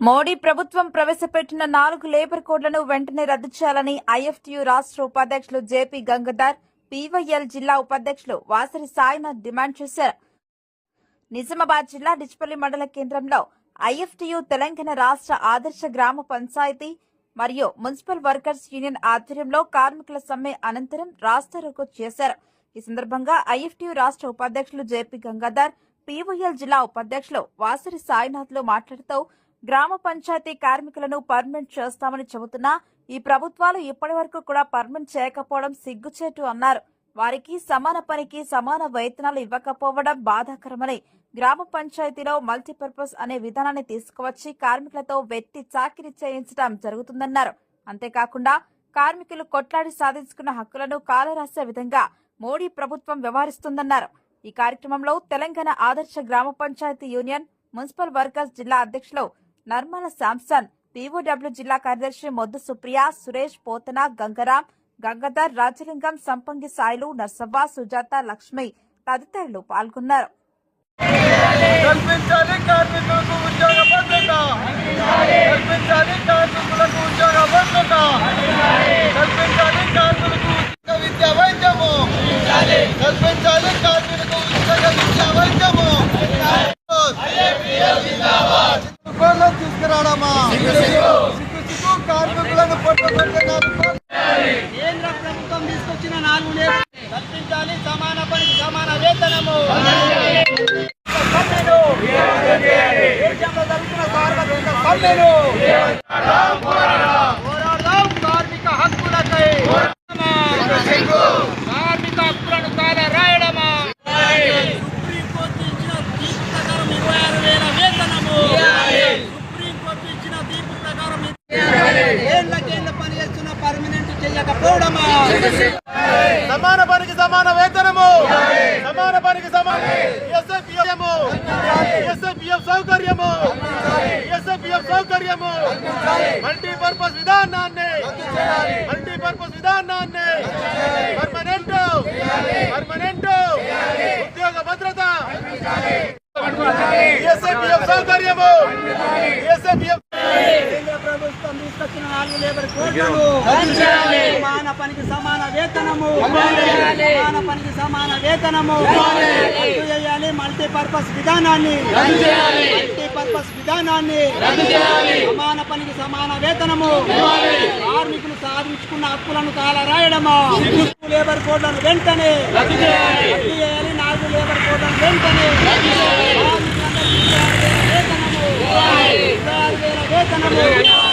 మోడీ ప్రభుత్వం ప్రవేశపెట్టిన నాలుగు లేబర్ కోడ్లను వెంటనే రద్దు చేయాలని ఐఎఫ్టియు రాష్ట్ర ఉపాధ్యక్షులు జేపీ గంగాధర్ పీవైఎల్ జిల్లా ఉపాధ్యక్షులు వాసరి సాయినాథ్ డిమాండ్ చేశారు. నిజామాబాద్ జిల్లా డిచ్పల్లి మండల కేంద్రంలో ఐఎఫ్టియు తెలంగాణ రాష్ట్ర ఆదర్శ గ్రామ పంచాయతీ మరియు మున్సిపల్ వర్కర్స్ యూనియన్ ఆధ్వర్యంలో కార్మికుల సమ్మె అనంతరం రాస్తారోకో చేశారు. ఈ సందర్భంగా ఐఎఫ్టియు రాష్ట్ర ఉపాధ్యక్షులు జేపీ గంగాధర్ పీవైఎల్ జిల్లా ఉపాధ్యక్షులు వాసరి సాయినాథ్లు మాట్లాడుతూ గ్రామ పంచాయతీ కార్మికులను పర్మనెంట్ చేస్తామని చెబుతున్నా ఈ ప్రభుత్వాలు ఇప్పటి వరకు కూడా పర్మనెంట్ చేయకపోవడం సిగ్గుచేటు అన్నారు. వారికి సమాన పనికి సమాన వేతనాలు ఇవ్వకపోవడం బాధాకరమని గ్రామ పంచాయతీలో మల్టీపర్పస్ అనే విధానాన్ని తీసుకువచ్చి కార్మికులతో వెట్టి చాకిరీ చేయించడం జరుగుతుందన్నారు. అంతేకాకుండా కార్మికులు కొట్లాడి సాధించుకున్న హక్కులను కాలరాసే విధంగా మోడీ ప్రభుత్వం వ్యవహరిస్తుందన్నారు. ఈ కార్యక్రమంలో తెలంగాణ ఆదర్శ గ్రామ పంచాయతీ యూనియన్ మున్సిపల్ వర్కర్స్ జిల్లా అధ్యక్షులు నర్మల శాంసన్ పీఓడబ్ల్యూ జిల్లా కార్యదర్శి మొద్దు సుప్రియ సురేష్ పోతన గంగరాం గంగాధర్ రాజలింగం సంపంగి సాయిలు నర్సవ్వ సుజాత లక్ష్మి తదితరులు పాల్గొన్నారు. కల్పించాలి కార్మికులకు ఉద్యోగ భద్రత. కల్పించాలి కార్మికులకు ఉద్యోగ భద్రత. కల్పించాలి కార్మికులకు ఉచిత విద్య వైద్యము. కల్పించాలి కార్మికులకు ఉచిత విద్య వైద్యము. కోళ్ళను కార్మికులను కేంద్ర ప్రభుత్వం తీసుకొచ్చిన నాలుగు కల్పించాలి. సమాన పని సమాన వేతనము. సమ్మెను దేశంలో జరుగుతున్న సార్వత్రిక సమ్మెను పోరాడదాం కార్మిక హక్కులకై కార్మిక హక్కులను కాల రాయడమా సుప్రీంకోర్టు ఇచ్చిన తీర్పు ప్రకారం ఇరవై ఆరు వేల వేతనము సుప్రీంకోర్టు ఇచ్చిన తీర్పు ప్రకారం ఏళ్ళకేళ్ళ పని చేస్తున్న పర్మనెంట్ చేయకపోవడమా సమాన పనికి సమాన వేతనము సమాన. పనికి సమాన ఎస్ఎఫ్ఎము ఎస్ఎఫ్ఎఫ్ సౌకర్యము. ఎస్ఎఫ్ఎఫ్ సౌకర్యము. మల్టీపర్పస్ విధానాన్ని. మల్టీపర్పస్ విధానాన్ని. పర్మనెంట్ పర్మనెంట్ ఉద్యోగ భద్రత. ఎస్ఎఫ్ఎఫ్ సౌకర్యము. ఎస్ఎఫ్ఎఫ్ తీసుకొచ్చిన నాలుగు లేబర్ కోడ్లను సమాన పనికి సమాన వేతనము. సమాన పనికి సమాన వేతనము. రద్దు చేయాలి మల్టీపర్పస్ విధానాన్ని. మల్టీపర్పస్ విధానాన్ని. సమాన పనికి సమాన వేతనము. కార్మికులు సాధించుకున్న హక్కులను కాల రాయడము లేబర్ కోడ్లను వెంటనే. రద్దు చేయాలి. నాలుగు లేబర్ కోడ్లను వెంటనే. వేతనము. వేతనము.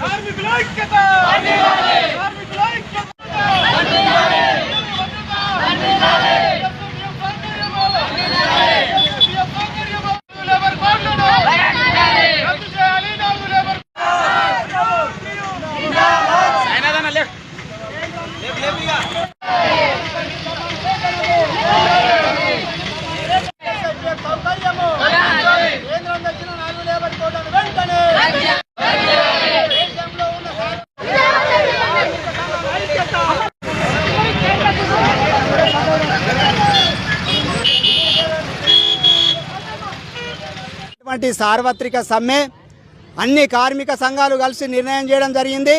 కార్మికుల ఐక్యత కార్మికుల ఐక్యత సౌకర్యము కేంద్రం తెచ్చిన నాలుగు లేబర్ కోడ్లను వెంటనే దేశంలో ఉన్న కార్మిక సంఘాల ఐక్యత ఇటువంటి సార్వత్రిక సమ్మె అన్ని కార్మిక సంఘాలు కలిసి నిర్ణయం చేయడం జరిగింది.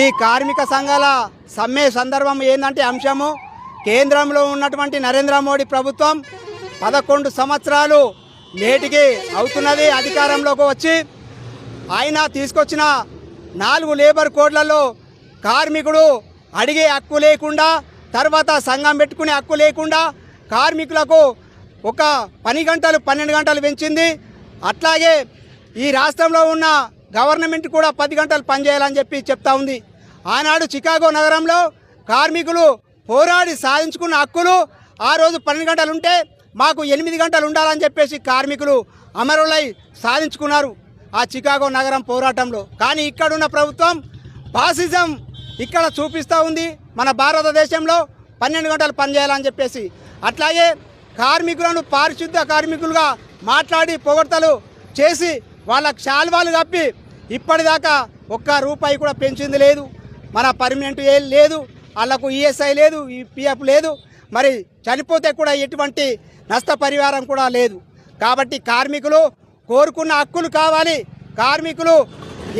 ఈ కార్మిక సంఘాల సమ్మె సందర్భం ఏంటంటే అంశము కేంద్రంలో ఉన్నటువంటి నరేంద్ర మోడీ ప్రభుత్వం పదకొండు సంవత్సరాలు నేటికి అవుతున్నది అధికారంలోకి వచ్చి ఆయన తీసుకొచ్చిన నాలుగు లేబర్ కోడ్లలో కార్మికుడు అడిగే హక్కు లేకుండా తర్వాత సంఘం పెట్టుకునే హక్కు లేకుండా కార్మికులకు ఒక పని గంటలు పన్నెండు గంటలు పెంచింది. అట్లాగే ఈ రాష్ట్రంలో ఉన్న గవర్నమెంట్ కూడా పది గంటలు పనిచేయాలని చెప్పి చెప్తా ఉంది. ఆనాడు చికాగో నగరంలో కార్మికులు పోరాడి సాధించుకున్న హక్కులు ఆ రోజు పన్నెండు గంటలు ఉంటే మాకు ఎనిమిది గంటలు ఉండాలని చెప్పేసి కార్మికులు అమరులై సాధించుకున్నారు ఆ చికాగో నగరం పోరాటంలో. కానీ ఇక్కడున్న ప్రభుత్వం పాసిజం ఇక్కడ చూపిస్తూ ఉంది మన భారతదేశంలో పన్నెండు గంటలు పనిచేయాలని చెప్పేసి. అట్లాగే కార్మికులను పారిశుద్ధ కార్మికులుగా మాట్లాడి పొగడ్తలు చేసి వాళ్ళ శాల్వాలు తప్పి ఇప్పటిదాకా ఒక్క రూపాయి కూడా పెంచింది లేదు. మన పర్మనెంట్ ఏ లేదు. వాళ్ళకు ఈఎస్ఐ లేదు ఈ పిఎఫ్ లేదు. మరి చనిపోతే కూడా ఎటువంటి నష్టపరిహారం కూడా లేదు. కాబట్టి కార్మికులు కోరుకున్న హక్కులు కావాలి. కార్మికులు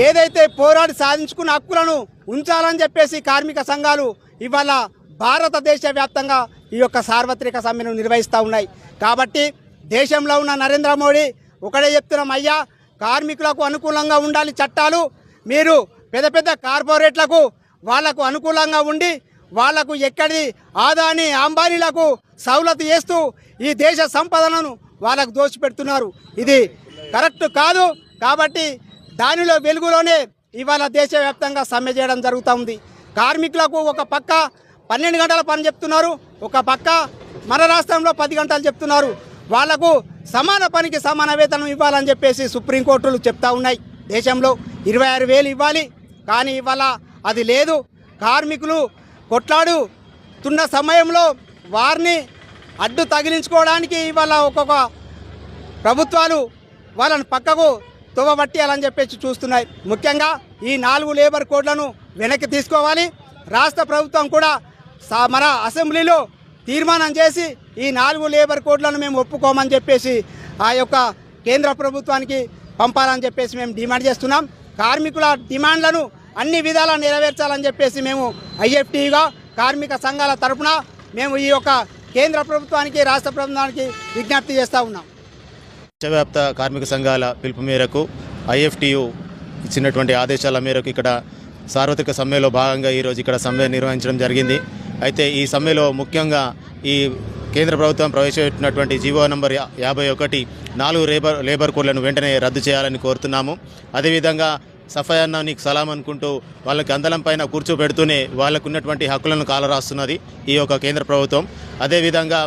ఏదైతే పోరాడి సాధించుకున్న హక్కులను ఉంచాలని చెప్పేసి కార్మిక సంఘాలు ఇవాళ భారతదేశ వ్యాప్తంగా ఈ యొక్క సార్వత్రిక సమ్మెను నిర్వహిస్తూ ఉన్నాయి. కాబట్టి దేశంలో ఉన్న నరేంద్ర మోడీ ఒకటే చెప్తున్నాం అయ్యా కార్మికులకు అనుకూలంగా ఉండాలి చట్టాలు. మీరు పెద్ద పెద్ద కార్పొరేట్లకు వాళ్ళకు అనుకూలంగా ఉండి వాళ్ళకు ఎక్కడి ఆదాని అంబానీలకు సౌలత్ చేస్తూ ఈ దేశ సంపదలను వాళ్ళకు దోచిపెడుతున్నారు. ఇది కరెక్ట్ కాదు. కాబట్టి దానిలో వెలుగులోనే ఇవాళ దేశవ్యాప్తంగా సమ్మె చేయడం జరుగుతూ ఉంది. కార్మికులకు ఒక పక్క పన్నెండు గంటల పని చెప్తున్నారు ఒక పక్క మన రాష్ట్రంలో పది గంటలు చెప్తున్నారు. వాళ్ళకు సమాన పనికి సమాన వేతనం ఇవ్వాలని చెప్పేసి సుప్రీంకోర్టులు చెప్తా ఉన్నాయి. దేశంలో ఇరవై ఆరు వేలు ఇవ్వాలి. కానీ ఇవాళ అది లేదు. కార్మికులు కొట్లాడుతున్న సమయంలో వారిని అడ్డు తగిలించుకోవడానికి ఇవాళ ఒక్కొక్క ప్రభుత్వాలు వాళ్ళని పక్కకు తువ్వబట్టేయాలని చెప్పేసి చూస్తున్నాయి. ముఖ్యంగా ఈ నాలుగు లేబర్ కోడ్లను వెనక్కి తీసుకోవాలి. రాష్ట్ర ప్రభుత్వం కూడా మన అసెంబ్లీలో తీర్మానం చేసి ఈ నాలుగు లేబర్ కోడ్లను మేము ఒప్పుకోమని చెప్పేసి ఆ యొక్క కేంద్ర ప్రభుత్వానికి పంపాలని చెప్పేసి మేము డిమాండ్ చేస్తున్నాం. కార్మికుల డిమాండ్లను అన్ని విధాలా నెరవేర్చాలని చెప్పేసి మేము ఐఎఫ్టీగా కార్మిక సంఘాల తరపున మేము ఈ యొక్క కేంద్ర ప్రభుత్వానికి రాష్ట్ర ప్రభుత్వానికి విజ్ఞప్తి చేస్తూ ఉన్నాం. విశ్వవ్యాప్త కార్మిక సంఘాల పిలుపు మేరకు ఐఎఫ్టీయు ఇచ్చినటువంటి ఆదేశాల మేరకు ఇక్కడ సార్వత్రిక సమ్మెలో భాగంగా ఈరోజు ఇక్కడ సమ్మె నిర్వహించడం జరిగింది. అయితే ఈ సమ్మెలో ముఖ్యంగా ఈ కేంద్ర ప్రభుత్వం ప్రవేశపెట్టినటువంటి జీవో నంబర్ యాభై ఒకటి నాలుగు లేబర్ లేబర్ కోడ్లను వెంటనే రద్దు చేయాలని కోరుతున్నాము. అదేవిధంగా సఫాయి నీకు సలాం అనుకుంటూ వాళ్ళకి అందలం పైన కూర్చోబెడుతూనే వాళ్ళకు ఉన్నటువంటి హక్కులను కాలరాస్తున్నది ఈ యొక్క కేంద్ర ప్రభుత్వం. అదేవిధంగా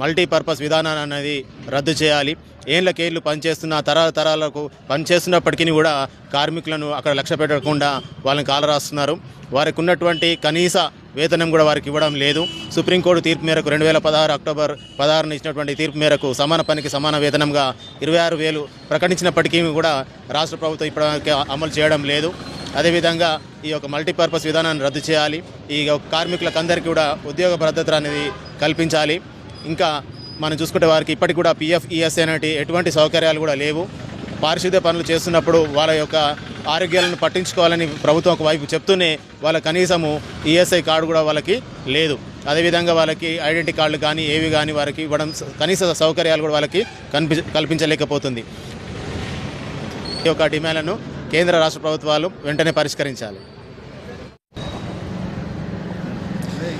మల్టీపర్పస్ విధానాన్ని అనేది రద్దు చేయాలి. ఏళ్ళకేళ్ళు పనిచేస్తున్న తరాల తరాలకు పనిచేస్తున్నప్పటికీ కూడా కార్మికులను అక్కడ లక్ష్య పెట్టకుండా వాళ్ళని కాలరాస్తున్నారు. వారికి ఉన్నటువంటి కనీస వేతనం కూడా వారికి ఇవ్వడం లేదు. సుప్రీంకోర్టు తీర్పు మేరకు రెండు వేల పదహారు అక్టోబర్ పదహారున ఇచ్చినటువంటి తీర్పు మేరకు సమాన పనికి సమాన వేతనంగా ఇరవై ఆరు వేలు ప్రకటించినప్పటికీ కూడా రాష్ట్ర ప్రభుత్వం ఇప్పటివరకు అమలు చేయడం లేదు. అదేవిధంగా ఈ యొక్క మల్టీపర్పస్ విధానాన్ని రద్దు చేయాలి. ఈ యొక్క కార్మికులకు అందరికీ కూడా ఉద్యోగ భద్రత అనేది కల్పించాలి. ఇంకా మనం చూసుకుంటే వారికి ఇప్పటికి కూడా పిఎఫ్ ఈఎస్ఐ అనేటి ఎటువంటి సౌకర్యాలు కూడా లేవు. పారిశుద్ధ్య పనులు చేస్తున్నప్పుడు వాళ్ళ యొక్క ఆరోగ్యాలను పట్టించుకోవాలని ప్రభుత్వం ఒక వైపు చెప్తూనే వాళ్ళ కనీసము ఈఎస్ఐ కార్డు కూడా వాళ్ళకి లేదు. అదేవిధంగా వాళ్ళకి ఐడెంటిటీ కార్డులు కానీ ఏవి కానీ వారికి ఇవ్వడం స- కనీస సౌకర్యాలు కూడా వాళ్ళకి కనిపి కల్పించలేకపోతుంది. ఈ యొక్క డిమాండ్లను కేంద్ర రాష్ట్ర ప్రభుత్వాలు వెంటనే పరిష్కరించాలి.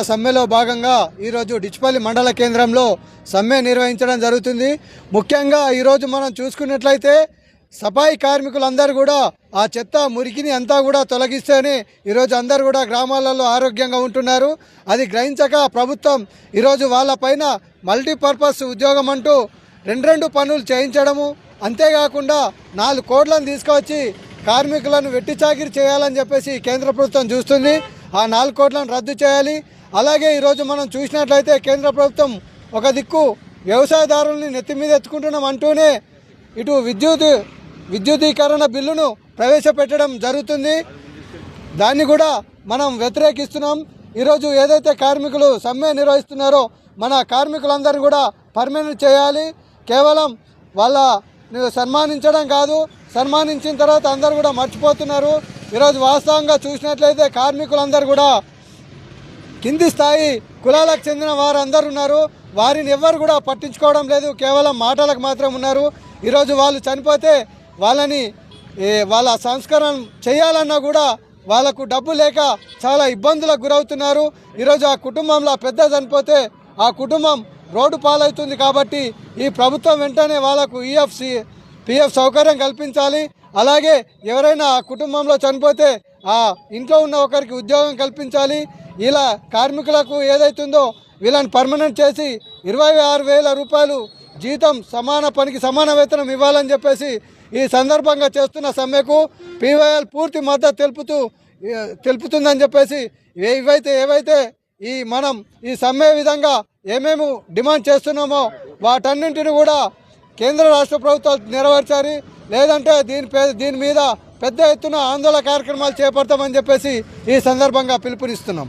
సమ్మెలో భాగంగా ఈరోజు డిచ్పల్లి మండల కేంద్రంలో సమ్మె నిర్వహించడం జరుగుతుంది. ముఖ్యంగా ఈరోజు మనం చూసుకున్నట్లయితే సఫాయి కార్మికులందరూ కూడా ఆ చెత్త మురికిని అంతా కూడా తొలగిస్తేనే ఈరోజు అందరూ కూడా గ్రామాలలో ఆరోగ్యంగా ఉంటున్నారు. అది గ్రహించక ప్రభుత్వం ఈరోజు వాళ్ళపైన మల్టీపర్పస్ ఉద్యోగం అంటూ రెండు రెండు పనులు చేయించడము. అంతేకాకుండా నాలుగు కోట్లను తీసుకొచ్చి కార్మికులను వెట్టి చాకిరి చేయాలని చెప్పేసి కేంద్ర ప్రభుత్వం చూస్తుంది. ఆ నాలుగు కోట్లను రద్దు చేయాలి. అలాగే ఈరోజు మనం చూసినట్లయితే కేంద్ర ప్రభుత్వం ఒక దిక్కు వ్యవసాయదారుల్ని నెత్తి మీద ఎత్తుకుంటున్నాం అంటూనే ఇటు విద్యుత్ విద్యుదీకరణ బిల్లును ప్రవేశపెట్టడం జరుగుతుంది. దాన్ని కూడా మనం వ్యతిరేకిస్తున్నాం. ఈరోజు ఏదైతే కార్మికులు సమ్మె నిర్వహిస్తున్నారో మన కార్మికులందరినీ కూడా పర్మనెంట్ చేయాలి. కేవలం వాళ్ళ సన్మానించడం కాదు సన్మానించిన తర్వాత అందరూ కూడా మర్చిపోతున్నారు. ఈరోజు వాస్తవంగా చూసినట్లయితే కార్మికులందరూ కూడా కింది స్థాయి కులాలకు చెందిన వారు అందరు ఉన్నారు. వారిని ఎవ్వరు కూడా పట్టించుకోవడం లేదు. కేవలం మాటలకు మాత్రం ఉన్నారు. ఈరోజు వాళ్ళు చనిపోతే వాళ్ళని వాళ్ళ సంస్కరణ చేయాలన్నా కూడా వాళ్ళకు డబ్బు లేక చాలా ఇబ్బందులకు గురవుతున్నారు. ఈరోజు ఆ కుటుంబంలో పెద్ద చనిపోతే ఆ కుటుంబం రోడ్డు పాలవుతుంది కాబట్టి ఈ ప్రభుత్వం వెంటనే వాళ్ళకు ఈఎఫ్సి పిఎఫ్ సౌకర్యం కల్పించాలి. అలాగే ఎవరైనా ఆ కుటుంబంలో చనిపోతే ఆ ఇంట్లో ఉన్న ఒకరికి ఉద్యోగం కల్పించాలి. ఇలా కార్మికులకు ఏదైతుందో వీళ్ళని పర్మనెంట్ చేసి ఇరవై ఆరు వేల రూపాయలు జీతం సమాన పనికి సమాన వేతనం ఇవ్వాలని చెప్పేసి ఈ సందర్భంగా చేస్తున్న సమ్మెకు పీవైఎల్ పూర్తి మద్దతు తెలుపుతూ తెలుపుతుందని చెప్పేసి ఏవైతే ఇవైతే ఏవైతే ఈ మనం ఈ సమ్మె విధంగా ఏమేమి డిమాండ్ చేస్తున్నామో వాటన్నింటిని కూడా కేంద్ర రాష్ట్ర ప్రభుత్వాలు నెరవేర్చాలి. లేదంటే దీని పే దీని మీద పెద్ద ఎత్తున ఆందోళన కార్యక్రమాలు చేపడతామని చెప్పేసి ఈ సందర్భంగా పిలుపునిస్తున్నాం.